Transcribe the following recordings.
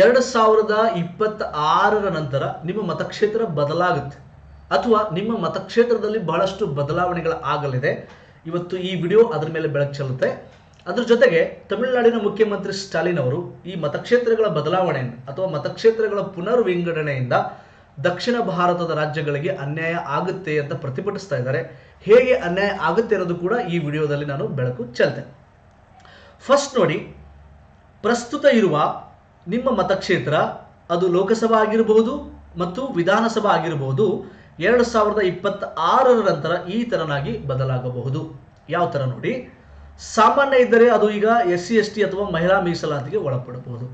ಎರಡು ಸಾವಿರದ ಇಪ್ಪತ್ತ ಆರರ ನಂತರ ನಿಮ್ಮ ಮತಕ್ಷೇತ್ರ ಬದಲಾಗುತ್ತೆ. ಅಥವಾ ನಿಮ್ಮ ಮತಕ್ಷೇತ್ರದಲ್ಲಿ ಬಹಳಷ್ಟು ಬದಲಾವಣೆಗಳು ಆಗಲಿದೆ. ಇವತ್ತು ಈ ವಿಡಿಯೋ ಅದರ ಮೇಲೆ ಬೆಳಕು ಚೆಲ್ಲುತ್ತೆ. ಅದ್ರ ಜೊತೆಗೆ ತಮಿಳುನಾಡಿನ ಮುಖ್ಯಮಂತ್ರಿ ಸ್ಟಾಲಿನ್ ಅವರು ಈ ಮತಕ್ಷೇತ್ರಗಳ ಬದಲಾವಣೆಯನ್ನು ಅಥವಾ ಮತಕ್ಷೇತ್ರಗಳ ಪುನರ್ ವಿಂಗಡಣೆಯಿಂದ ದಕ್ಷಿಣ ಭಾರತದ ರಾಜ್ಯಗಳಿಗೆ ಅನ್ಯಾಯ ಆಗುತ್ತೆ ಅಂತ ಪ್ರತಿಭಟಿಸ್ತಾ ಇದ್ದಾರೆ. ಹೇಗೆ ಅನ್ಯಾಯ ಆಗುತ್ತೆ ಅನ್ನೋದು ಕೂಡ ಈ ವಿಡಿಯೋದಲ್ಲಿ ನಾನು ಬೆಳಕು ಚೆಲ್ತೆ. ಫಸ್ಟ್ ನೋಡಿ, ಪ್ರಸ್ತುತ ಇರುವ ನಿಮ್ಮ ಮತಕ್ಷೇತ್ರ ಅದು ಲೋಕಸಭಾ ಆಗಿರಬಹುದು ಮತ್ತು ವಿಧಾನಸಭಾ ಆಗಿರಬಹುದು. ಎರಡು ಸಾವಿರದ ಇಪ್ಪತ್ತ ಆರರ ನಂತರ ಈ ತರನಾಗಿ ಬದಲಾಗಬಹುದು. ಯಾವ ತರ ನೋಡಿ? ಸಾಮಾನ್ಯ ಇದ್ದರೆ ಅದು ಈಗ ಎಸ್ ಸಿ ಎಸ್ ಟಿ ಅಥವಾ ಮಹಿಳಾ ಮೀಸಲಾತಿಗೆ ಒಳಪಡಬಹುದು.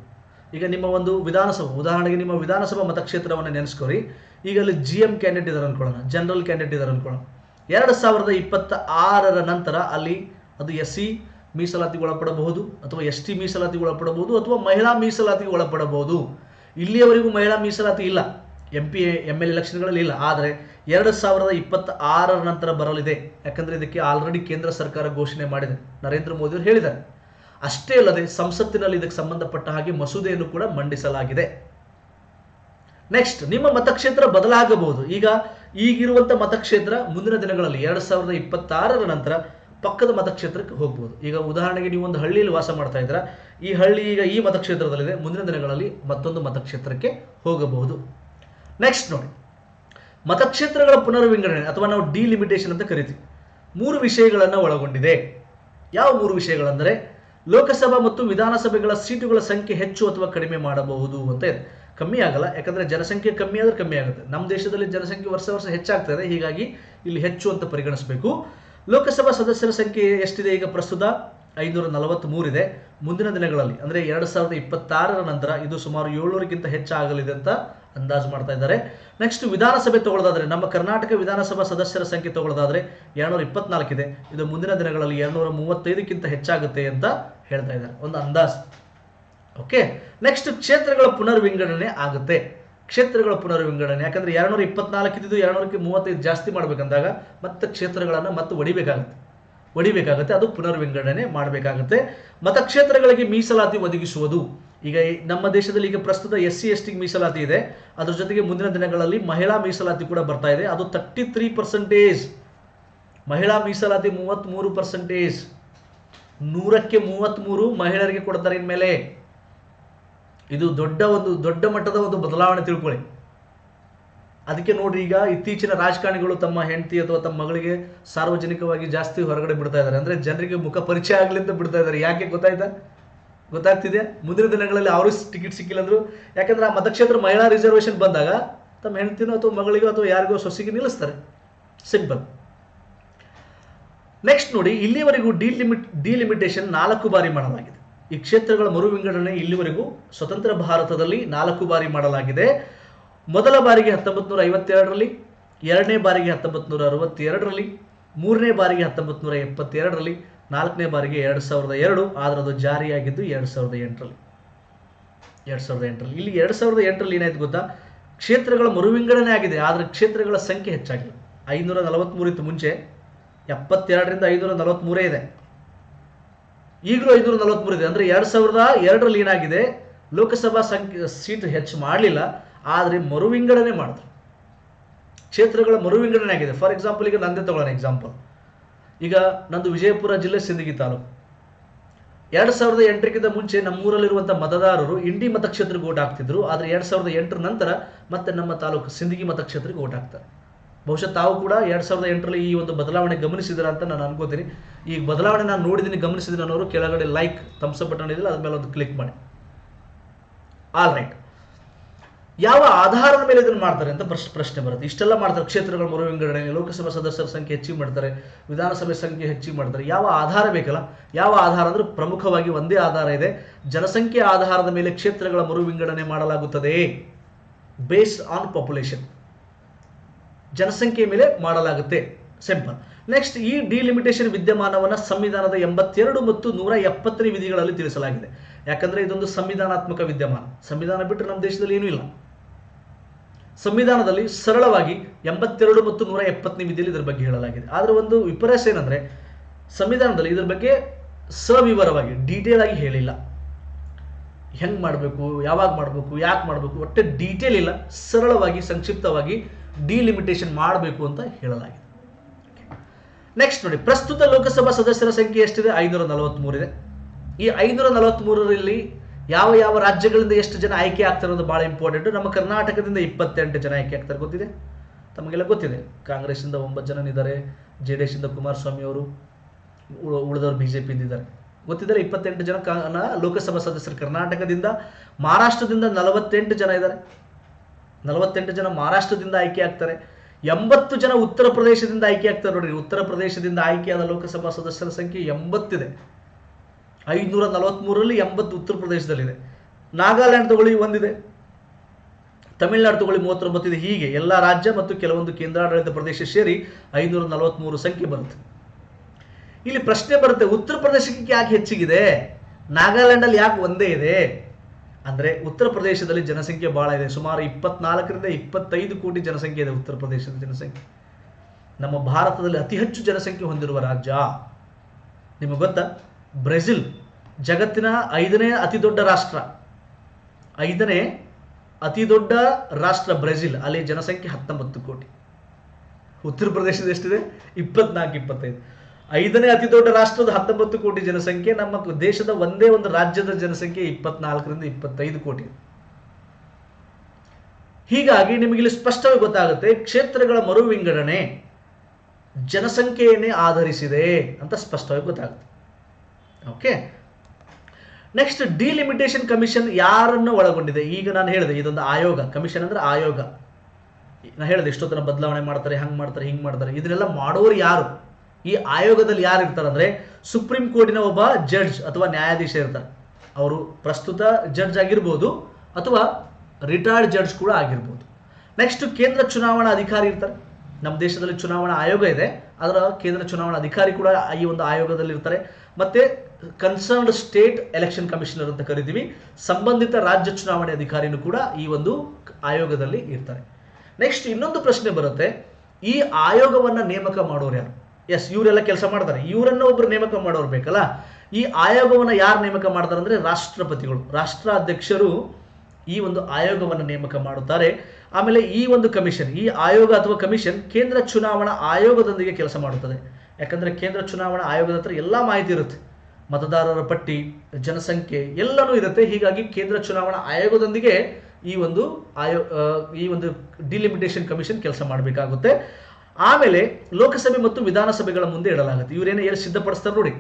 ಈಗ ನಿಮ್ಮ ಒಂದು ವಿಧಾನಸಭಾ, ಉದಾಹರಣೆಗೆ ನಿಮ್ಮ ವಿಧಾನಸಭಾ ಮತಕ್ಷೇತ್ರವನ್ನು ನೆನೆಸ್ಕೊರಿ. ಈಗ ಅಲ್ಲಿ ಜಿ ಎಂ ಕ್ಯಾಂಡಿಡೇಟ್ ಇದ್ದಾರೆ ಅನ್ಕೊಳ್ಳೋಣ, ಜನರಲ್ ಕ್ಯಾಂಡಿಡೇಟ್ ಇದ್ದಾರೆ ಅನ್ಕೊಳ್ಳೋಣ. ಎರಡು ಸಾವಿರದ ಇಪ್ಪತ್ತ ಆರರ ನಂತರ ಅಲ್ಲಿ ಅದು ಎಸ್ ಸಿ ಮೀಸಲಾತಿಗೆ ಒಳಪಡಬಹುದು ಅಥವಾ ಎಸ್ ಟಿ ಮೀಸಲಾತಿಗೆ ಒಳಪಡಬಹುದು ಅಥವಾ ಮಹಿಳಾ ಮೀಸಲಾತಿಗೆ ಒಳಪಡಬಹುದು. ಇಲ್ಲಿಯವರೆಗೂ ಮಹಿಳಾ ಮೀಸಲಾತಿ ಇಲ್ಲ. ಎಂ ಪಿ ಎಂ ಎಲ್ ಎಲೆಕ್ಷನ್ಗಳಲ್ಲಿ ಇಲ್ಲ. ಆದರೆ ಎರಡು ಸಾವಿರದ ಇಪ್ಪತ್ತ ಆರರ ನಂತರ ಬರಲಿದೆ. ಯಾಕಂದರೆ ಇದಕ್ಕೆ ಆಲ್ರೆಡಿ ಕೇಂದ್ರ ಸರ್ಕಾರ ಘೋಷಣೆ ಮಾಡಿದೆ. ನರೇಂದ್ರ ಮೋದಿ ಅವರು ಹೇಳಿದ್ದಾರೆ. ಅಷ್ಟೇ ಅಲ್ಲದೆ ಸಂಸತ್ತಿನಲ್ಲಿ ಇದಕ್ಕೆ ಸಂಬಂಧಪಟ್ಟ ಹಾಗೆ ಮಸೂದೆಯನ್ನು ಕೂಡ ಮಂಡಿಸಲಾಗಿದೆ. ನೆಕ್ಸ್ಟ್ ನಿಮ್ಮ ಮತಕ್ಷೇತ್ರ ಬದಲಾಗಬಹುದು. ಈಗ ಈಗಿರುವಂಥ ಮತಕ್ಷೇತ್ರ ಮುಂದಿನ ದಿನಗಳಲ್ಲಿ ಎರಡು ಸಾವಿರದ ಇಪ್ಪತ್ತಾರರ ನಂತರ ಪಕ್ಕದ ಮತಕ್ಷೇತ್ರಕ್ಕೆ ಹೋಗ್ಬೋದು. ಈಗ ಉದಾಹರಣೆಗೆ ನೀವು ಒಂದು ಹಳ್ಳಿಯಲ್ಲಿ ವಾಸ ಮಾಡ್ತಾ ಇದ್ದೀರಾ. ಈ ಹಳ್ಳಿ ಈಗ ಈ ಮತಕ್ಷೇತ್ರದಲ್ಲಿದೆ. ಮುಂದಿನ ದಿನಗಳಲ್ಲಿ ಮತ್ತೊಂದು ಮತಕ್ಷೇತ್ರಕ್ಕೆ ಹೋಗಬಹುದು. ನೆಕ್ಸ್ಟ್ ನೋಡಿ. ಮತಕ್ಷೇತ್ರಗಳ ಪುನರ್ವಿಂಗಡಣೆ ಅಥವಾ ನಾವು ಡಿಲಿಮಿಟೇಷನ್ ಅಂತ ಕರಿತೀವಿ. ಮೂರು ವಿಷಯಗಳನ್ನು ಒಳಗೊಂಡಿದೆ. ಯಾವ ಮೂರು ವಿಷಯಗಳೆಂದರೆ ಲೋಕಸಭಾ ಮತ್ತು ವಿಧಾನಸಭೆಗಳ ಸೀಟುಗಳ ಸಂಖ್ಯೆ ಹೆಚ್ಚು ಅಥವಾ ಕಡಿಮೆ ಮಾಡಬಹುದು ಅಂತ ಇದೆ. ಕಮ್ಮಿ ಆಗಲ್ಲ. ಯಾಕಂದ್ರೆ ಜನಸಂಖ್ಯೆ ಕಮ್ಮಿ ಆದರೆ ಕಮ್ಮಿ ಆಗುತ್ತೆ. ನಮ್ಮ ದೇಶದಲ್ಲಿ ಜನಸಂಖ್ಯೆ ವರ್ಷ ವರ್ಷ ಹೆಚ್ಚಾಗ್ತಾ ಇದೆ. ಹೀಗಾಗಿ ಇಲ್ಲಿ ಹೆಚ್ಚು ಅಂತ ಪರಿಗಣಿಸಬೇಕು. ಲೋಕಸಭಾ ಸದಸ್ಯರ ಸಂಖ್ಯೆ ಎಷ್ಟಿದೆ ಈಗ ಪ್ರಸ್ತುತ? ಐನೂರ ನಲವತ್ತ್ ಇದೆ ಮುಂದಿನ ದಿನಗಳಲ್ಲಿ, ಅಂದ್ರೆ ಎರಡು ಸಾವಿರದ ಇಪ್ಪತ್ತಾರರ ನಂತರ ಇದು ಸುಮಾರು ಏಳ್ನೂರಕ್ಕಿಂತ ಹೆಚ್ಚಾಗಲಿದೆ ಅಂತ ಅಂದಾಜು ಮಾಡ್ತಾ ಇದ್ದಾರೆ. ನೆಕ್ಸ್ಟ್ ವಿಧಾನಸಭೆ ತಗೊಳ್ಳೋದಾದ್ರೆ, ನಮ್ಮ ಕರ್ನಾಟಕ ವಿಧಾನಸಭಾ ಸದಸ್ಯರ ಸಂಖ್ಯೆ ತಗೊಳ್ಳೋದಾದ್ರೆ ಎರಡ್ನೂರ ಇಪ್ಪತ್ನಾಲ್ಕಿದೆ. ಇದು ಮುಂದಿನ ದಿನಗಳಲ್ಲಿ ಎರಡ್ನೂರ ಮೂವತ್ತೈದಕ್ಕಿಂತ ಹೆಚ್ಚಾಗುತ್ತೆ ಅಂತ ಹೇಳ್ತಾ ಇದ್ದಾರೆ. ಒಂದು ಅಂದಾಜು. ಓಕೆ ನೆಕ್ಸ್ಟ್ ಕ್ಷೇತ್ರಗಳ ಪುನರ್ವಿಂಗಡಣೆ ಆಗುತ್ತೆ. ಕ್ಷೇತ್ರಗಳ ಪುನರ್ವಿಂಗಡಣೆ. ಯಾಕಂದ್ರೆ ಎರಡ್ನೂರ ಇದ್ದಿದ್ದು ಎರಡ್ನೂರಕ್ಕೆ ಮೂವತ್ತೈದು ಜಾಸ್ತಿ ಮಾಡ್ಬೇಕಂದಾಗ ಮತ್ತೆ ಕ್ಷೇತ್ರಗಳನ್ನು ಮತ್ತೆ ಒಡಿಬೇಕಾಗುತ್ತೆ. ಒಡಿಬೇಕಾಗುತ್ತೆ, ಅದು ಪುನರ್ವಿಂಗಡಣೆ ಮಾಡಬೇಕಾಗುತ್ತೆ. ಮತಕ್ಷೇತ್ರಗಳಿಗೆ ಮೀಸಲಾತಿ ಒದಗಿಸುವುದು. ಈಗ ನಮ್ಮ ದೇಶದಲ್ಲಿ ಈಗ ಪ್ರಸ್ತುತ ಎಸ್ ಸಿ, ಎಸ್ ಟಿಗೆ ಮೀಸಲಾತಿ ಇದೆ. ಅದ್ರ ಜೊತೆಗೆ ಮುಂದಿನ ದಿನಗಳಲ್ಲಿ ಮಹಿಳಾ ಮೀಸಲಾತಿ ಕೂಡ ಬರ್ತಾ ಇದೆ. ಅದು ತರ್ಟಿ ತ್ರೀ ಪರ್ಸೆಂಟೇಜ್ ಮಹಿಳಾ ಮೀಸಲಾತಿ ಮೂವತ್ತ್ಮೂರು ಪರ್ಸೆಂಟೇಜ್ ನೂರಕ್ಕೆ ಮೂವತ್ತ್ಮೂರು ಮಹಿಳೆಯರಿಗೆ ಕೊಡ್ತಾರೆ ಇನ್ಮೇಲೆ. ಇದು ದೊಡ್ಡ ಒಂದು, ದೊಡ್ಡ ಮಟ್ಟದ ಒಂದು ಬದಲಾವಣೆ ತಿಳ್ಕೊಳ್ಳಿ. ಅದಕ್ಕೆ ನೋಡ್ರಿ ಈಗ ಇತ್ತೀಚಿನ ರಾಜಕಾರಣಿಗಳು ತಮ್ಮ ಹೆಂಡತಿ ಅಥವಾ ತಮ್ಮ ಮಗಳಿಗೆ ಸಾರ್ವಜನಿಕವಾಗಿ ಜಾಸ್ತಿ ಹೊರಗಡೆ ಬಿಡ್ತಾ ಇದ್ದಾರೆ. ಅಂದ್ರೆ ಜನರಿಗೆ ಮುಖ ಪರಿಚಯ ಆಗಲಿ ಅಂತ ಬಿಡ್ತಾ ಇದ್ದಾರೆ. ಯಾಕೆ ಗೊತ್ತಾಯ್ತಾ? ಗೊತ್ತಾಗ್ತಿದೆ? ಮುಂದಿನ ದಿನಗಳಲ್ಲಿ ಅವರು ಟಿಕೆಟ್ ಸಿಕ್ಕಿಲ್ಲ ಅಂದ್ರು. ಯಾಕಂದ್ರೆ ಆ ಮತಕ್ಷೇತ್ರ ಮಹಿಳಾ ರಿಸರ್ವೇಶನ್ ಬಂದಾಗ ತಮ್ಮ ಹೆಂಡತಿನೋ ಅಥವಾ ಮಗಳಿಗೋ ಅಥವಾ ಯಾರಿಗೋ ಸೊಸೆಗೆ ನಿಲ್ಲಿಸ್ತಾರೆ. ಸಿಂಪಲ್ ನೆಕ್ಸ್ಟ್ ನೋಡಿ, ಇಲ್ಲಿವರೆಗೂ ಡಿಲಿಮಿಟ್ ಡಿಲಿಮಿಟೇಷನ್ ನಾಲ್ಕು ಬಾರಿ ಮಾಡಲಾಗಿದೆ. ಈ ಕ್ಷೇತ್ರಗಳ ಮರು ವಿಂಗಡಣೆ ಇಲ್ಲಿವರೆಗೂ ಸ್ವತಂತ್ರ ಭಾರತದಲ್ಲಿ ನಾಲ್ಕು ಬಾರಿ ಮಾಡಲಾಗಿದೆ. ಮೊದಲ ಬಾರಿಗೆ ಹತ್ತೊಂಬತ್ತು ನೂರ ಐವತ್ತೆರಡರಲ್ಲಿ ಎರಡನೇ ಬಾರಿಗೆ ಹತ್ತೊಂಬತ್ತು ನೂರ ಅರವತ್ತೆರಡರಲ್ಲಿ ಮೂರನೇ ಬಾರಿಗೆ ಹತ್ತೊಂಬತ್ತು ನೂರ ಎಪ್ಪತ್ತೆರಡರಲ್ಲಿ ನಾಲ್ಕನೇ ಬಾರಿಗೆ ಎರಡು ಸಾವಿರದ ಎರಡು ಆದರೆ ಅದು ಜಾರಿಯಾಗಿದ್ದು ಎರಡು ಸಾವಿರದ ಎಂಟರಲ್ಲಿ. ಎರಡು ಸಾವಿರದ ಎಂಟರಲ್ಲಿ. ಇಲ್ಲಿ ಎರಡು ಸಾವಿರದ ಎಂಟರಲ್ಲಿ ಏನಾಯ್ತು ಗೊತ್ತಾ? ಕ್ಷೇತ್ರಗಳ ಮರುವಿಂಗಡಣೆ ಆಗಿದೆ, ಆದರೆ ಕ್ಷೇತ್ರಗಳ ಸಂಖ್ಯೆ ಹೆಚ್ಚಾಗಿಲ್ಲ. ಐನೂರ ನಲವತ್ತ್ಮೂರಿತ್ತು ಮುಂಚೆ, ಎಪ್ಪತ್ತೆರಡರಿಂದ ಐನೂರ ನಲವತ್ತ್ಮೂರೇ ಇದೆ. ಈಗಲೂ ಐನೂರ ನಲವತ್ತ್ಮೂರು ಇದೆ. ಅಂದರೆ ಎರಡು ಸಾವಿರದ ಎರಡರಲ್ಲಿ ಏನಾಗಿದೆ? ಲೋಕಸಭಾ ಸಂಖ್ಯೆ ಸೀಟ್ ಹೆಚ್ಚು ಮಾಡಲಿಲ್ಲ. ಆದರೆ ಮರುವಿಂಗಡಣೆ ಮಾಡಿದ್ರು. ಕ್ಷೇತ್ರಗಳ ಮರುವಿಂಗಡಣೆ ಆಗಿದೆ. ಫಾರ್ ಎಕ್ಸಾಂಪಲ್ ಈಗ ನಂದೇ ತಗೊಳ್ಳೋಣ ಎಕ್ಸಾಂಪಲ್ ಈಗ ನಂದು ವಿಜಯಪುರ ಜಿಲ್ಲೆ ಸಿಂದಗಿ ತಾಲೂಕು. ಎರಡು ಸಾವಿರದ ಎಂಟಕ್ಕಿಂತ ಮುಂಚೆ ನಮ್ಮೂರಲ್ಲಿರುವಂಥ ಮತದಾರರು ಇಂಡಿ ಮತಕ್ಷೇತ್ರಕ್ಕೆ ಓಟ್ ಹಾಕ್ತಿದ್ರು. ಆದರೆ ಎರಡು ಸಾವಿರದ ಎಂಟರ ನಂತರ ಮತ್ತೆ ನಮ್ಮ ತಾಲೂಕು ಸಿಂದಗಿ ಮತಕ್ಷೇತ್ರಕ್ಕೆ ಓಟ್ ಹಾಕ್ತಾರೆ. ಬಹುಶಃ ತಾವು ಕೂಡ ಎರಡು ಸಾವಿರದ ಎಂಟರಲ್ಲಿ ಈ ಒಂದು ಬದಲಾವಣೆ ಗಮನಿಸಿದ್ರ ಅಂತ ನಾನು ಅನ್ಕೋತೀನಿ. ಈ ಬದಲಾವಣೆ ನಾನು ನೋಡಿದ್ದೀನಿ, ಗಮನಿಸಿದ್ದೀನಿ ಅನ್ನೋರು ಕೆಳಗಡೆ ಲೈಕ್ ಥಮ್ಸಪ್ ಬಟನ್ ಇದೆಯಲ್ಲ ಅದ್ರ ಮೇಲೆ ಒಂದು ಕ್ಲಿಕ್ ಮಾಡಿ. ಆಲ್ ರೈಟ್ ಯಾವ ಆಧಾರದ ಮೇಲೆ ಇದನ್ನು ಮಾಡ್ತಾರೆ ಅಂತ ಪ್ರಶ್ನೆ ಬರುತ್ತೆ. ಇಷ್ಟೆಲ್ಲ ಮಾಡ್ತಾರೆ, ಕ್ಷೇತ್ರಗಳ ಮರು ವಿಂಗಡಣೆ ಲೋಕಸಭಾ ಸದಸ್ಯರ ಸಂಖ್ಯೆ ಹೆಚ್ಚಿಗೆ ಮಾಡ್ತಾರೆ, ವಿಧಾನಸಭೆ ಸಂಖ್ಯೆ ಹೆಚ್ಚಿಗೆ ಮಾಡ್ತಾರೆ. ಯಾವ ಆಧಾರ ಬೇಕಲ್ಲ, ಯಾವ ಆಧಾರ ಅಂದ್ರೆ ಪ್ರಮುಖವಾಗಿ ಒಂದೇ ಆಧಾರ ಇದೆ. ಜನಸಂಖ್ಯೆ ಆಧಾರದ ಮೇಲೆ ಕ್ಷೇತ್ರಗಳ ಮರು ವಿಂಗಡಣೆ ಮಾಡಲಾಗುತ್ತದೆ ಬೇಸ್ಡ್ ಆನ್ ಪಾಪ್ಯುಲೇಷನ್ ಜನಸಂಖ್ಯೆ ಮೇಲೆ ಮಾಡಲಾಗುತ್ತೆ. ಸಿಂಪಲ್ ನೆಕ್ಸ್ಟ್ ಈ ಡಿಲಿಮಿಟೇಷನ್ ವಿದ್ಯಮಾನವನ್ನು ಸಂವಿಧಾನದ ಎಂಬತ್ತೆರಡು ಮತ್ತು ನೂರ ಎಪ್ಪತ್ತನೇ ವಿಧಿಗಳಲ್ಲಿ ತಿಳಿಸಲಾಗಿದೆ. ಯಾಕಂದ್ರೆ ಇದೊಂದು ಸಂವಿಧಾನಾತ್ಮಕ ವಿದ್ಯಮಾನ. ಸಂವಿಧಾನ ಬಿಟ್ಟರೆ ನಮ್ಮ ದೇಶದಲ್ಲಿ ಏನೂ ಇಲ್ಲ. ಸಂವಿಧಾನದಲ್ಲಿ ಸರಳವಾಗಿ ಎಂಬತ್ತೆರಡು ಮತ್ತು ನೂರ ಎಪ್ಪತ್ತನೇ ವಿಧಿಯಲ್ಲಿ ಇದರ ಬಗ್ಗೆ ಹೇಳಲಾಗಿದೆ. ಆದರೆ ಒಂದು ವಿಪರ್ಯಾಸ ಏನಂದ್ರೆ, ಸಂವಿಧಾನದಲ್ಲಿ ಇದರ ಬಗ್ಗೆ ಸವಿವರವಾಗಿ ಡೀಟೇಲ್ ಆಗಿ ಹೇಳಿಲ್ಲ. ಹೆಂಗೆ ಮಾಡಬೇಕು, ಯಾವಾಗ ಮಾಡಬೇಕು, ಯಾಕೆ ಮಾಡಬೇಕು, ಒಟ್ಟೆ ಡೀಟೇಲ್ ಇಲ್ಲ. ಸರಳವಾಗಿ, ಸಂಕ್ಷಿಪ್ತವಾಗಿ ಡಿಲಿಮಿಟೇಷನ್ ಮಾಡಬೇಕು ಅಂತ ಹೇಳಲಾಗಿದೆ. ನೆಕ್ಸ್ಟ್ ನೋಡಿ, ಪ್ರಸ್ತುತ ಲೋಕಸಭಾ ಸದಸ್ಯರ ಸಂಖ್ಯೆ ಎಷ್ಟಿದೆ? ಐನೂರ ನಲವತ್ತ್ಮೂರಿದೆ ಈ ಐನೂರ ನಲವತ್ತ್ಮೂರರಲ್ಲಿ ಯಾವ ಯಾವ ರಾಜ್ಯಗಳಿಂದ ಎಷ್ಟು ಜನ ಆಯ್ಕೆ ಆಗ್ತಾರೆ ಅನ್ನೋದು ಭಾಳ ಇಂಪಾರ್ಟೆಂಟ್ ನಮ್ಮ ಕರ್ನಾಟಕದಿಂದ ಇಪ್ಪತ್ತೆಂಟು ಜನ ಆಯ್ಕೆ ಆಗ್ತಾರೆ, ಗೊತ್ತಿದೆ? ತಮಗೆಲ್ಲ ಗೊತ್ತಿದೆ. ಕಾಂಗ್ರೆಸ್ಸಿಂದ ಒಂಬತ್ತು ಜನ ಇದ್ದಾರೆ, ಜೆ ಡಿ ಎಸ್ಸಿಂದ ಕುಮಾರಸ್ವಾಮಿ ಅವರು, ಉಳ- ಉಳಿದವರು ಬಿ ಜೆ ಪಿಯಿಂದ ಇದ್ದಾರೆ. ಗೊತ್ತಿದ್ದಾರೆ ಇಪ್ಪತ್ತೆಂಟು ಜನ ಲೋಕಸಭಾ ಸದಸ್ಯರು ಕರ್ನಾಟಕದಿಂದ, ಮಹಾರಾಷ್ಟ್ರದಿಂದ ನಲವತ್ತೆಂಟು ಜನ ಇದ್ದಾರೆ. ನಲವತ್ತೆಂಟು ಜನ ಮಹಾರಾಷ್ಟ್ರದಿಂದ ಆಯ್ಕೆ ಆಗ್ತಾರೆ. ಎಂಬತ್ತು ಜನ ಉತ್ತರ ಪ್ರದೇಶದಿಂದ ಆಯ್ಕೆ ಆಗ್ತಾರೆ ನೋಡ್ರಿ. ಉತ್ತರ ಪ್ರದೇಶದಿಂದ ಆಯ್ಕೆಯಾದ ಲೋಕಸಭಾ ಸದಸ್ಯರ ಸಂಖ್ಯೆ ಎಂಬತ್ತಿದೆ. ಐನೂರ ನಲವತ್ತ್ಮೂರರಲ್ಲಿ ಎಂಬತ್ತು ಉತ್ತರ ಪ್ರದೇಶದಲ್ಲಿದೆ. ನಾಗಾಲ್ಯಾಂಡ್ ತಗೊಳ್ಳಿ ಒಂದಿದೆ. ತಮಿಳುನಾಡು ತಗೊಳ್ಳಿ ಮೂವತ್ತೊಂಬತ್ತಿದೆ ಹೀಗೆ ಎಲ್ಲ ರಾಜ್ಯ ಮತ್ತು ಕೆಲವೊಂದು ಕೇಂದ್ರಾಡಳಿತ ಪ್ರದೇಶ ಸೇರಿ ಐನೂರ ನಲವತ್ತ್ಮೂರು ಸಂಖ್ಯೆ ಬರುತ್ತೆ. ಇಲ್ಲಿ ಪ್ರಶ್ನೆ ಬರುತ್ತೆ, ಉತ್ತರ ಪ್ರದೇಶಕ್ಕೆ ಯಾಕೆ ಹೆಚ್ಚಿಗಿದೆ? ನಾಗಾಲ್ಯಾಂಡಲ್ಲಿ ಯಾಕೆ ಒಂದೇ ಇದೆ? ಅಂದ್ರೆ ಉತ್ತರ ಪ್ರದೇಶದಲ್ಲಿ ಜನಸಂಖ್ಯೆ ಬಹಳ ಇದೆ. ಸುಮಾರು ಇಪ್ಪತ್ನಾಲ್ಕರಿಂದ ಇಪ್ಪತ್ತೈದು ಕೋಟಿ ಜನಸಂಖ್ಯೆ ಇದೆ ಉತ್ತರ ಪ್ರದೇಶದ ಜನಸಂಖ್ಯೆ. ನಮ್ಮ ಭಾರತದಲ್ಲಿ ಅತಿ ಹೆಚ್ಚು ಜನಸಂಖ್ಯೆ ಹೊಂದಿರುವ ರಾಜ್ಯ ನಿಮಗೆ ಗೊತ್ತಾ? ಬ್ರೆಜಿಲ್, ಜಗತ್ತಿನ ಐದನೇ ಅತಿ ದೊಡ್ಡ ರಾಷ್ಟ್ರ. ಐದನೇ ಅತಿ ದೊಡ್ಡ ರಾಷ್ಟ್ರ ಬ್ರೆಜಿಲ್, ಅಲ್ಲಿ ಜನಸಂಖ್ಯೆ ಹತ್ತೊಂಬತ್ತು ಕೋಟಿ. ಉತ್ತರ ಪ್ರದೇಶದ ಎಷ್ಟಿದೆ? ಇಪ್ಪತ್ನಾಲ್ಕು, ಇಪ್ಪತ್ತೈದು. ಐದನೇ ಅತಿ ದೊಡ್ಡ ರಾಷ್ಟ್ರದ ಹತ್ತೊಂಬತ್ತು ಕೋಟಿ ಜನಸಂಖ್ಯೆ, ನಮ್ಮ ದೇಶದ ಒಂದೇ ಒಂದು ರಾಜ್ಯದ ಜನಸಂಖ್ಯೆ ಇಪ್ಪತ್ನಾಲ್ಕರಿಂದ ಇಪ್ಪತ್ತೈದು ಕೋಟಿ. ಹೀಗಾಗಿ ನಿಮಗೆ ಇಲ್ಲಿ ಸ್ಪಷ್ಟವಾಗಿ ಗೊತ್ತಾಗುತ್ತೆ, ಕ್ಷೇತ್ರಗಳ ಮರು ವಿಂಗಡಣೆ ಜನಸಂಖ್ಯೆಯನ್ನೇ ಆಧರಿಸಿದೆ ಅಂತ ಸ್ಪಷ್ಟವಾಗಿ ಗೊತ್ತಾಗುತ್ತೆ. ಓಕೆ ನೆಕ್ಸ್ಟ್ ಡಿಲಿಮಿಟೇಷನ್ ಕಮಿಷನ್ ಯಾರನ್ನು ಒಳಗೊಂಡಿದೆ? ಈಗ ನಾನು ಹೇಳಿದೆ, ಇದೊಂದು ಆಯೋಗ. ಕಮಿಷನ್ ಅಂದ್ರೆ ಆಯೋಗ. ನಾನು ಹೇಳಿದೆ ಎಷ್ಟೊತ್ತನ ಬದಲಾವಣೆ ಮಾಡ್ತಾರೆ, ಹಂಗೆ ಮಾಡ್ತಾರೆ, ಹಿಂಗೆ ಮಾಡ್ತಾರೆ. ಇದನ್ನೆಲ್ಲ ಮಾಡೋರು ಯಾರು? ಈ ಆಯೋಗದಲ್ಲಿ ಯಾರು ಇರ್ತಾರೆ ಅಂದ್ರೆ ಸುಪ್ರೀಂ ಕೋರ್ಟಿನ ಒಬ್ಬ ಜಡ್ಜ್ ಅಥವಾ ನ್ಯಾಯಾಧೀಶ ಇರ್ತಾರೆ. ಅವರು ಪ್ರಸ್ತುತ ಜಡ್ಜ್ ಆಗಿರ್ಬೋದು ಅಥವಾ ರಿಟೈರ್ಡ್ ಜಡ್ಜ್ ಕೂಡ ಆಗಿರ್ಬೋದು. ನೆಕ್ಸ್ಟ್ ಕೇಂದ್ರ ಚುನಾವಣಾ ಅಧಿಕಾರಿ ಇರ್ತಾರೆ. ನಮ್ಮ ದೇಶದಲ್ಲಿ ಚುನಾವಣಾ ಆಯೋಗ ಇದೆ. ಅದರ ಕೇಂದ್ರ ಚುನಾವಣಾ ಅಧಿಕಾರಿ ಕೂಡ ಈ ಒಂದು ಆಯೋಗದಲ್ಲಿ ಇರ್ತಾರೆ. ಮತ್ತೆ ಕನ್ಸರ್ನ್ಡ್ ಸ್ಟೇಟ್ ಎಲೆಕ್ಷನ್ ಕಮಿಷನರ್ ಅಂತ ಕರಿತೀವಿ. ಸಂಬಂಧಿತ ರಾಜ್ಯ ಚುನಾವಣೆ ಅಧಿಕಾರಿನೂ ಕೂಡ ಈ ಒಂದು ಆಯೋಗದಲ್ಲಿ ಇರ್ತಾರೆ. ನೆಕ್ಸ್ಟ್ ಇನ್ನೊಂದು ಪ್ರಶ್ನೆ ಬರುತ್ತೆ. ಈ ಆಯೋಗವನ್ನ ನೇಮಕ ಮಾಡೋರು ಯಾರು? ಎಸ್ ಇವರೆಲ್ಲ ಕೆಲಸ ಮಾಡ್ತಾರೆ. ಇವರನ್ನ ಒಬ್ರು ನೇಮಕ ಮಾಡೋರು ಬೇಕಲ್ಲ? ಈ ಆಯೋಗವನ್ನು ಯಾರು ನೇಮಕ ಮಾಡ್ತಾರೆ ಅಂದರೆ ರಾಷ್ಟ್ರಪತಿಗಳು. ರಾಷ್ಟ್ರಾಧ್ಯಕ್ಷರು ಈ ಒಂದು ಆಯೋಗವನ್ನು ನೇಮಕ ಮಾಡುತ್ತಾರೆ. ಆಮೇಲೆ ಈ ಒಂದು ಕಮಿಷನ್, ಈ ಆಯೋಗ ಅಥವಾ ಕಮಿಷನ್ ಕೇಂದ್ರ ಚುನಾವಣಾ ಆಯೋಗದೊಂದಿಗೆ ಕೆಲಸ ಮಾಡುತ್ತದೆ. ಯಾಕಂದರೆ ಕೇಂದ್ರ ಚುನಾವಣಾ ಆಯೋಗದ ಹತ್ರ ಎಲ್ಲ ಮಾಹಿತಿ ಇರುತ್ತೆ. ಮತದಾರರ ಪಟ್ಟಿ, ಜನಸಂಖ್ಯೆ ಎಲ್ಲನೂ ಇರುತ್ತೆ. ಹೀಗಾಗಿ ಕೇಂದ್ರ ಚುನಾವಣಾ ಆಯೋಗದೊಂದಿಗೆ ಈ ಒಂದು ಆಯೋ ಈ ಒಂದು ಡಿಲಿಮಿಟೇಷನ್ ಕಮಿಷನ್ ಕೆಲಸ ಮಾಡಬೇಕಾಗುತ್ತೆ. ಆಮೇಲೆ ಲೋಕಸಭೆ ಮತ್ತು ವಿಧಾನಸಭೆಗಳ ಮುಂದೆ ಇಡಲಾಗುತ್ತೆ. ಇವರೇನೇ ಏನು ಸಿದ್ಧಪಡಿಸ್ತಾರೆ ನೋಡಿ.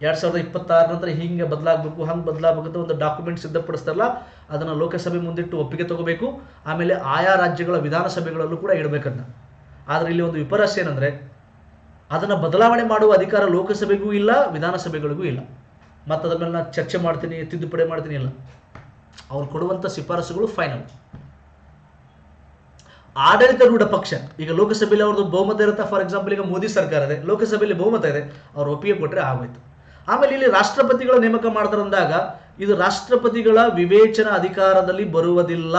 ಎರಡ್ ಸಾವಿರದ ಇಪ್ಪತ್ತಾರ ನಂತರ ಹಿಂಗೆ ಬದಲಾಗಬೇಕು, ಹಂಗೆ ಬದಲಾಗಬೇಕು ಅಂತ ಒಂದು ಡಾಕ್ಯುಮೆಂಟ್ ಸಿದ್ಧಪಡಿಸ್ತಾರಲ್ಲ, ಅದನ್ನು ಲೋಕಸಭೆ ಮುಂದಿಟ್ಟು ಒಪ್ಪಿಗೆ ತಗೋಬೇಕು. ಆಮೇಲೆ ಆಯಾ ರಾಜ್ಯಗಳ ವಿಧಾನಸಭೆಗಳಲ್ಲೂ ಕೂಡ ಇಡಬೇಕನ್ನ ಆದರೆ ಇಲ್ಲಿ ಒಂದು ವಿಪರ್ಯಾಸ ಏನಂದರೆ, ಅದನ್ನು ಬದಲಾವಣೆ ಮಾಡುವ ಅಧಿಕಾರ ಲೋಕಸಭೆಗೂ ಇಲ್ಲ, ವಿಧಾನಸಭೆಗಳಿಗೂ ಇಲ್ಲ. ಮತ್ತು ಅದ್ರ ಮೇಲೆ ಚರ್ಚೆ ಮಾಡ್ತೀನಿ, ತಿದ್ದುಪಡಿ ಮಾಡ್ತೀನಿ, ಇಲ್ಲ. ಅವ್ರು ಕೊಡುವಂಥ ಶಿಫಾರಸುಗಳು ಫೈನಲ್ ಆಡಳಿತಾರೂಢ ಪಕ್ಷ. ಈಗ ಲೋಕಸಭೆಯಲ್ಲಿ ಅವ್ರದ್ದು ಬಹುಮತ ಇರುತ್ತೆ? ಫಾರ್ ಎಕ್ಸಾಂಪಲ್ ಈಗ ಮೋದಿ ಸರ್ಕಾರ ಇದೆ. ಲೋಕಸಭೆಯಲ್ಲಿ ಬಹುಮತ ಇದೆ. ಅವ್ರು ಒಪ್ಪಿಗೆ ಕೊಟ್ಟರೆ ಆಗೋಯ್ತು. ಆಮೇಲೆ ಇಲ್ಲಿ ರಾಷ್ಟ್ರಪತಿಗಳ ನೇಮಕ ಅಂದಾಗ ಇದು ರಾಷ್ಟ್ರಪತಿಗಳ ವಿವೇಚನಾ ಅಧಿಕಾರದಲ್ಲಿ ಬರುವುದಿಲ್ಲ.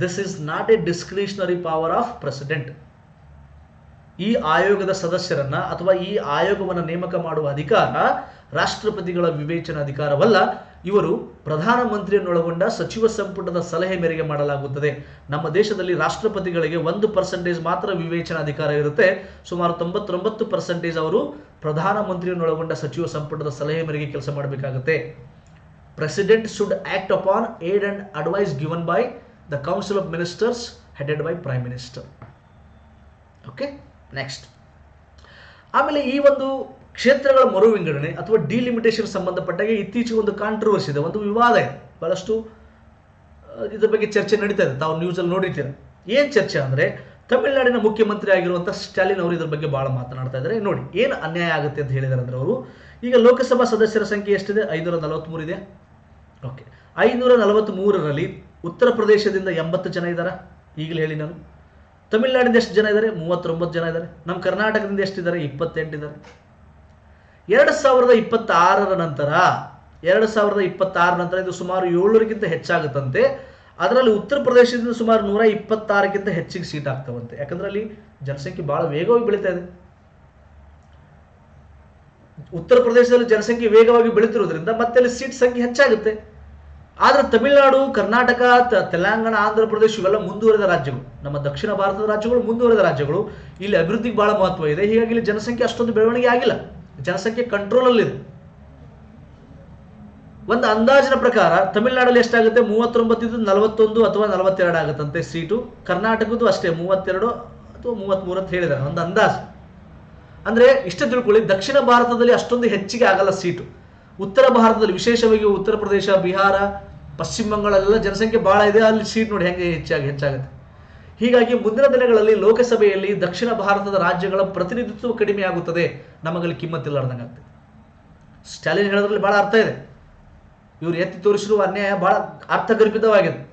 This is not a discretionary power of president ಈ ಆಯೋಗದ ಸದಸ್ಯರನ್ನ ಅಥವಾ ಈ ಆಯೋಗವನ್ನು ನೇಮಕ ಮಾಡುವ ಅಧಿಕಾರ ರಾಷ್ಟ್ರಪತಿಗಳ ವಿವೇಚನಾ ಅಧಿಕಾರವಲ್ಲ. ಇವರು ಪ್ರಧಾನಮಂತ್ರಿಯನ್ನೊಳಗೊಂಡ ಸಚಿವ ಸಂಪುಟದ ಸಲಹೆ ಮೇರೆಗೆ ಮಾಡಲಾಗುತ್ತದೆ. ನಮ್ಮ ದೇಶದಲ್ಲಿ ರಾಷ್ಟ್ರಪತಿಗಳಿಗೆ ಒಂದು ಪರ್ಸೆಂಟೇಜ್ ಮಾತ್ರ ವಿವೇಚನಾ ಅಧಿಕಾರ ಇರುತ್ತೆ. ಸುಮಾರು ತೊಂಬತ್ತೊಂಬತ್ತು ಪರ್ಸೆಂಟೇಜ್ ಅವರು ಪ್ರಧಾನಮಂತ್ರಿಯನ್ನೊಳಗೊಂಡ ಸಚಿವ ಸಂಪುಟದ ಸಲಹೆ ಮೇರೆಗೆ ಕೆಲಸ ಮಾಡಬೇಕಾಗುತ್ತೆ. President should act upon aid and advise given by the council of ministers headed by prime minister okay next ಆಮೇಲೆ ಈ ಒಂದು ಕ್ಷೇತ್ರಗಳ ಮರು ವಿಂಗಡಣೆ ಅಥವಾ ಡಿಲಿಮಿಟೇಷನ್ ಸಂಬಂಧಪಟ್ಟಾಗೆ ಇತ್ತೀಚೆಗೆ ಒಂದು ಕಾಂಟ್ರವರ್ಸಿ ಇದೆ, ಒಂದು ವಿವಾದ ಇದೆ. ಬಹಳಷ್ಟು ಇದ್ರ ಬಗ್ಗೆ ಚರ್ಚೆ ನಡೀತಾ ಇದೆ. ತಾವು ನ್ಯೂಸಲ್ಲಿ ನೋಡಿರ್ತೀರ. ಏನು ಚರ್ಚೆ ಅಂದರೆ, ತಮಿಳುನಾಡಿನ ಮುಖ್ಯಮಂತ್ರಿ ಆಗಿರುವಂಥ ಸ್ಟಾಲಿನ್ ಅವರು ಇದ್ರ ಬಗ್ಗೆ ಭಾಳ ಮಾತನಾಡ್ತಾ ಇದ್ದಾರೆ. ನೋಡಿ, ಏನು ಅನ್ಯಾಯ ಆಗುತ್ತೆ ಅಂತ ಹೇಳಿದಾರೆ ಅಂದ್ರೆ ಅವರು, ಈಗ ಲೋಕಸಭಾ ಸದಸ್ಯರ ಸಂಖ್ಯೆ ಎಷ್ಟಿದೆ? ಐನೂರ ನಲವತ್ತ್ಮೂರು ಇದೆ. ಓಕೆ ಐನೂರ ನಲವತ್ತ್ಮೂರರಲ್ಲಿ ಉತ್ತರ ಪ್ರದೇಶದಿಂದ ಎಂಬತ್ತು ಜನ ಇದ್ದಾರೆ? ಈಗಲೇ ಹೇಳಿ ನಾನು. ತಮಿಳುನಾಡಿಂದ ಎಷ್ಟು ಜನ ಇದ್ದಾರೆ? ಮೂವತ್ತೊಂಬತ್ತು ಜನ ಇದ್ದಾರೆ. ನಮ್ಮ ಕರ್ನಾಟಕದಿಂದ ಎಷ್ಟಿದ್ದಾರೆ? ಇಪ್ಪತ್ತೆಂಟು ಇದ್ದಾರೆ. ಎರಡು ಸಾವಿರದ ಇಪ್ಪತ್ತಾರರ ನಂತರ, ಎರಡು ಸಾವಿರದ ಇಪ್ಪತ್ತಾರ ನಂತರ ಇದು ಸುಮಾರು ಏಳ್ನೂರಕ್ಕಿಂತ ಹೆಚ್ಚಾಗುತ್ತಂತೆ. ಅದರಲ್ಲಿ ಉತ್ತರ ಪ್ರದೇಶದಿಂದ ಸುಮಾರು ನೂರ ಇಪ್ಪತ್ತಾರಕ್ಕಿಂತ ಹೆಚ್ಚಿಗೆ ಸೀಟ್ ಆಗ್ತಾವಂತೆ. ಯಾಕಂದ್ರೆ ಅಲ್ಲಿ ಜನಸಂಖ್ಯೆ ಬಹಳ ವೇಗವಾಗಿ ಬೆಳೀತಾ ಇದೆ. ಉತ್ತರ ಪ್ರದೇಶದಲ್ಲಿ ಜನಸಂಖ್ಯೆ ವೇಗವಾಗಿ ಬೆಳೀತಿರೋದ್ರಿಂದ ಮತ್ತೆ ಅಲ್ಲಿ ಸೀಟ್ ಸಂಖ್ಯೆ ಹೆಚ್ಚಾಗುತ್ತೆ. ಆದ್ರೆ ತಮಿಳುನಾಡು, ಕರ್ನಾಟಕ ತೆಲಂಗಾಣ, ಆಂಧ್ರ ಪ್ರದೇಶ ಇವೆಲ್ಲ ಮುಂದುವರೆದ ರಾಜ್ಯಗಳು. ನಮ್ಮ ದಕ್ಷಿಣ ಭಾರತದ ರಾಜ್ಯಗಳು ಮುಂದುವರೆದ ರಾಜ್ಯಗಳು. ಇಲ್ಲಿ ಅಭಿವೃದ್ಧಿಗೆ ಬಹಳ ಮಹತ್ವ ಇದೆ. ಹೀಗಾಗಿ ಇಲ್ಲಿ ಜನಸಂಖ್ಯೆ ಅಷ್ಟೊಂದು ಬೆಳವಣಿಗೆ ಆಗಿಲ್ಲ. ಜನಸಂಖ್ಯೆ ಕಂಟ್ರೋಲ್ ಅಲ್ಲಿದೆ ಒಂದು ಅಂದಾಜಿನ ಪ್ರಕಾರ ತಮಿಳುನಾಡಲ್ಲಿ ಎಷ್ಟಾಗುತ್ತೆ? ಮೂವತ್ತೊಂಬತ್ತು ನಲವತ್ತೊಂದು ಅಥವಾ ನಲವತ್ತೆರಡು ಆಗುತ್ತಂತೆ ಸೀಟು ಕರ್ನಾಟಕದ್ದು ಅಷ್ಟೇ, ಮೂವತ್ತೆರಡು ಅಥವಾ ಮೂವತ್ತ್ಮೂರು ಅಂತ ಹೇಳಿದ್ದಾರೆ, ಒಂದು ಅಂದಾಜು. ಅಂದ್ರೆ ಇಷ್ಟು ತಿಳ್ಕೊಳ್ಳಿ, ದಕ್ಷಿಣ ಭಾರತದಲ್ಲಿ ಅಷ್ಟೊಂದು ಹೆಚ್ಚಿಗೆ ಆಗಲ್ಲ ಸೀಟು ಉತ್ತರ ಭಾರತದಲ್ಲಿ ವಿಶೇಷವಾಗಿ ಉತ್ತರ ಪ್ರದೇಶ, ಬಿಹಾರ, ಪಶ್ಚಿಮ ಬಂಗಾಳಲ್ಲೆಲ್ಲ ಜನಸಂಖ್ಯೆ ಬಹಳ ಇದೆ, ಅಲ್ಲಿ ಸೀಟ್ ನೋಡಿ ಹೆಂಗೆ ಹೆಚ್ಚಾಗಿ ಹೆಚ್ಚಾಗುತ್ತೆ. ಹೀಗಾಗಿ ಮುಂದಿನ ದಿನಗಳಲ್ಲಿ ಲೋಕಸಭೆಯಲ್ಲಿ ದಕ್ಷಿಣ ಭಾರತದ ರಾಜ್ಯಗಳ ಪ್ರತಿನಿಧಿತ್ವ ಕಡಿಮೆಯಾಗುತ್ತದೆ. ನಮಗಲ್ಲಿ ಕಿಮ್ಮತ್ತಿಲ್ಲಾರ್ದಂಗಾಗ್ತದೆ ಸ್ಟಾಲಿನ್ ಹೇಳೋದ್ರಲ್ಲಿ ಬಹಳ ಅರ್ಥ ಇದೆ. ಇವರು ಎತ್ತಿ ತೋರಿಸಿರುವ ಅನ್ಯಾಯ ಬಹಳ ಅರ್ಥಗರ್ಭಿತವಾಗಿದೆ.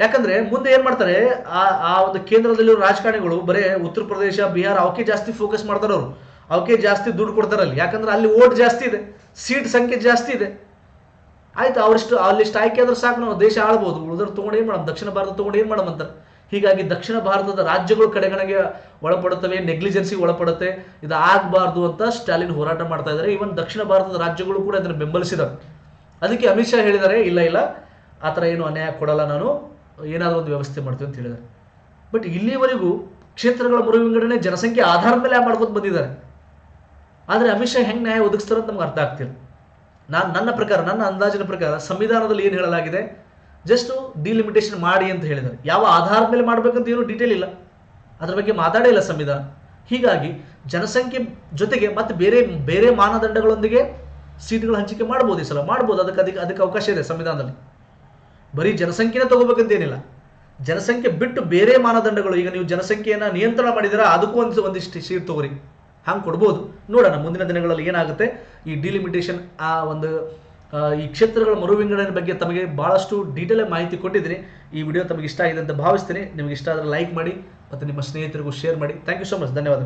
ಯಾಕಂದ್ರೆ ಮುಂದೆ ಏನ್ ಮಾಡ್ತಾರೆ? ಆ ಆ ಒಂದು ಕೇಂದ್ರದಲ್ಲಿರೋ ರಾಜಕಾರಣಿಗಳು, ಬರೇ ಉತ್ತರ ಪ್ರದೇಶ, ಬಿಹಾರ, ಅವಕ್ಕೆ ಜಾಸ್ತಿ ಫೋಕಸ್ ಮಾಡ್ತಾರೆ ಅವರು ಅವಕ್ಕೆ ಜಾಸ್ತಿ ದುಡ್ಡು ಕೊಡ್ತಾರೆ ಅಲ್ಲಿ ಯಾಕಂದ್ರೆ ಅಲ್ಲಿ ಓಟ್ ಜಾಸ್ತಿ ಇದೆ. ಸೀಟ್ ಸಂಖ್ಯೆ ಜಾಸ್ತಿ ಇದೆ. ಆಯ್ತು, ಅವರಿಷ್ಟು ಅಲ್ಲಿಷ್ಟು ಆಯ್ಕೆ ಆದ್ರೆ ಸಾಕು, ನಾವು ದೇಶ ಆಳ್ಬೋದು. ಉಳಿದ್ರೆ ತೊಗೊಂಡು ಏನು ಮಾಡೋಣ ದಕ್ಷಿಣ ಭಾರತ ತಗೊಂಡು ಏನು ಮಾಡಮ್ ಅಂತಾರೆ ಹೀಗಾಗಿ ದಕ್ಷಿಣ ಭಾರತದ ರಾಜ್ಯಗಳು ಕಡೆಗಣೆಗೆ ಒಳಪಡುತ್ತವೆ ನೆಗ್ಲಿಜೆನ್ಸಿ ಒಳಪಡುತ್ತೆ. ಇದು ಆಗಬಾರ್ದು ಅಂತ ಸ್ಟಾಲಿನ್ ಹೋರಾಟ ಮಾಡ್ತಾ ಇದ್ದಾರೆ. ಇವನ್ ದಕ್ಷಿಣ ಭಾರತದ ರಾಜ್ಯಗಳು ಕೂಡ ಇದನ್ನು ಬೆಂಬಲಿಸಿದವು ಅದಕ್ಕೆ ಅಮಿತ್ ಶಾ ಹೇಳಿದ್ದಾರೆ, ಇಲ್ಲ ಇಲ್ಲ, ಆ ಥರ ಏನು ಅನ್ಯಾಯ ಕೊಡಲ್ಲ ನಾನು. ಏನಾದರೂ ಒಂದು ವ್ಯವಸ್ಥೆ ಮಾಡ್ತೀವಿ ಅಂತ ಹೇಳಿದ್ದಾರೆ. ಬಟ್ ಇಲ್ಲಿವರೆಗೂ ಕ್ಷೇತ್ರಗಳ ಮರು ವಿಂಗಡಣೆ ಜನಸಂಖ್ಯೆ ಆಧಾರದ ಮೇಲೆ ಮಾಡ್ಕೊಂಡು ಬಂದಿದ್ದಾರೆ. ಆದರೆ ಅಮಿತ್ ಶಾ ಹೆಂಗೆ ನ್ಯಾಯ ಒದಗಿಸ್ತಾರೆ ಅಂತ ನಮ್ಗೆ ಅರ್ಥ ಆಗ್ತಿಲ್ಲ. ನಾನು ನನ್ನ ಪ್ರಕಾರ, ನನ್ನ ಅಂದಾಜಿನ ಪ್ರಕಾರ ಸಂವಿಧಾನದಲ್ಲಿ ಏನು ಹೇಳಲಾಗಿದೆ? ಜಸ್ಟ್ ಡಿಲಿಮಿಟೇಷನ್ ಮಾಡಿ ಅಂತ ಹೇಳಿದ್ದಾರೆ ಯಾವ ಆಧಾರದ ಮೇಲೆ ಮಾಡಬೇಕಂತ ಏನು ಡೀಟೇಲ್ ಇಲ್ಲ. ಅದ್ರ ಬಗ್ಗೆ ಮಾತಾಡೇ ಇಲ್ಲ ಸಂವಿಧಾನ. ಹೀಗಾಗಿ ಜನಸಂಖ್ಯೆ ಜೊತೆಗೆ ಮತ್ತೆ ಬೇರೆ ಬೇರೆ ಮಾನದಂಡಗಳೊಂದಿಗೆ ಸೀಟ್ಗಳ ಹಂಚಿಕೆ ಮಾಡ್ಬೋದು ಈ ಸಲ. ಮಾಡ್ಬೋದು. ಅದಕ್ಕೆ ಅದಕ್ಕೆ ಅದಕ್ಕೆ ಅವಕಾಶ ಇದೆ ಸಂವಿಧಾನದಲ್ಲಿ. ಬರೀ ಜನಸಂಖ್ಯೆನೇ ತಗೋಬೇಕಂತೇನಿಲ್ಲ ಜನಸಂಖ್ಯೆ ಬಿಟ್ಟು ಬೇರೆ ಮಾನದಂಡಗಳು, ಈಗ ನೀವು ಜನಸಂಖ್ಯೆಯನ್ನು ನಿಯಂತ್ರಣ ಮಾಡಿದರೆ ಅದಕ್ಕೂ ಒಂದು, ಒಂದಿಷ್ಟು ಸೀಟ್ ತಗೋರಿ. ಹಂಗೆ ಕೊಡ್ಬೋದು. ನೋಡೋಣ, ಮುಂದಿನ ದಿನಗಳಲ್ಲಿ ಏನಾಗುತ್ತೆ? ಈ ಡಿಲಿಮಿಟೇಷನ್ ಆ ಒಂದು ಈ ಕ್ಷೇತ್ರಗಳ ಮರುವಿಂಗಡಣೆ ಬಗ್ಗೆ ತಮಗೆ ಬಹಳಷ್ಟು ಡೀಟೇಲ್ ಮಾಹಿತಿ ಕೊಟ್ಟಿದ್ದೀನಿ. ಈ ವಿಡಿಯೋ ತಮಗೆ ಇಷ್ಟ ಆಗಿದೆ ಅಂತ ಭಾವಿಸ್ತೀನಿ. ನಿಮಗೆ ಇಷ್ಟ ಆದರೆ ಲೈಕ್ ಮಾಡಿ, ಮತ್ತು ನಿಮ್ಮ ಸ್ನೇಹಿತರಿಗೂ ಶೇರ್ ಮಾಡಿ. ಥ್ಯಾಂಕ್ ಯು ಸೊ ಮಚ್ ಧನ್ಯವಾದ